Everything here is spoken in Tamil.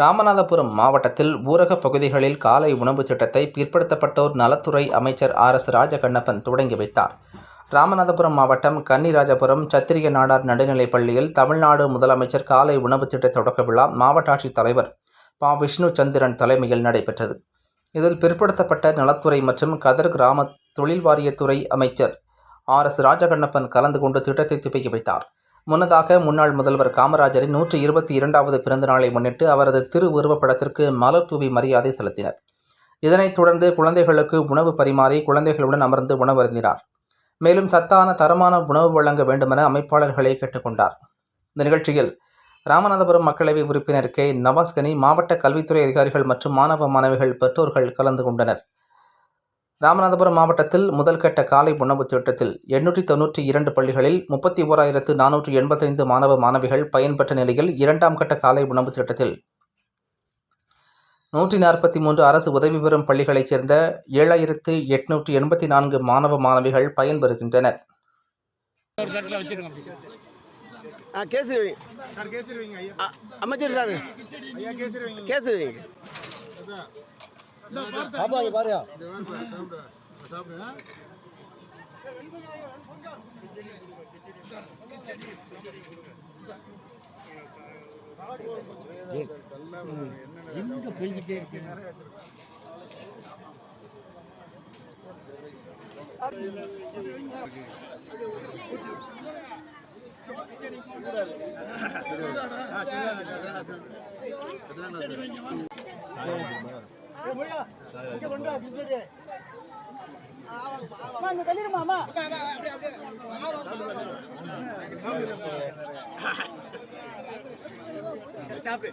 ராமநாதபுரம் மாவட்டத்தில் ஊரகப் பகுதிகளில் காலை உணவு திட்டத்தை பிற்படுத்தப்பட்டோர் நலத்துறை அமைச்சர் ஆர் எஸ் ராஜகண்ணப்பன் தொடங்கி வைத்தார். ராமநாதபுரம் மாவட்டம் கன்னிராஜபுரம் சத்திரிய நாடார் நடுநிலைப் பள்ளியில் தமிழ்நாடு முதலமைச்சர் காலை உணவு திட்ட தொடக்க விழா மாவட்ட ஆட்சித் தலைவர் பா. விஷ்ணு சந்திரன் தலைமையில் நடைபெற்றது. இதில் பிற்படுத்தப்பட்ட நலத்துறை மற்றும் கதர் கிராம தொழில் வாரியத்துறை அமைச்சர் ஆர் எஸ் ராஜகண்ணப்பன் கலந்து கொண்டு திட்டத்தை துவக்கி வைத்தார். முன்னதாக முன்னாள் முதல்வர் காமராஜரின் நூற்றி இருபத்தி இரண்டாவது பிறந்த நாளை முன்னிட்டு அவரது திருவுருவப்படத்திற்கு மலர் தூவி மரியாதை செலுத்தினர். இதனைத் தொடர்ந்து குழந்தைகளுக்கு உணவு பரிமாறி குழந்தைகளுடன் அமர்ந்து உணவருந்தினார். மேலும் சத்தான தரமான உணவு வழங்க வேண்டுமென அமைப்பாளர்களை கேட்டுக்கொண்டார். இந்த நிகழ்ச்சியில் ராமநாதபுரம் மக்களவை உறுப்பினர் கே நவாஸ்கனி மாவட்ட கல்வித்துறை அதிகாரிகள் மற்றும் மாணவ மாணவிகள் பெற்றோர்கள் கலந்து கொண்டனர். ராமநாதபுரம் மாவட்டத்தில் முதல் கட்ட காலை உணவு திட்டத்தில் எண்ணூற்றி தொன்னூற்றி இரண்டு பள்ளிகளில் முப்பத்தி ஓராயிரத்து நானூற்று எண்பத்தைந்து மாணவ மாணவிகள் பயன்பெற்ற நிலையில் இரண்டாம் கட்ட காலை உணவு திட்டத்தில். நூற்றி நாற்பத்தி மூன்று அரசு உதவி பெறும் பள்ளிகளைச் சேர்ந்த ஏழாயிரத்து எட்நூற்றி எண்பத்தி நான்கு மாணவ மாணவிகள் பயன்பெறுகின்றனர். வைங்க சார் கேசரி வைங்க ஐயா ஆ, அமைச்சர் சார் ஐயா கேசரி வைங்க கேசரி சாம்பார் சாப்பிடு.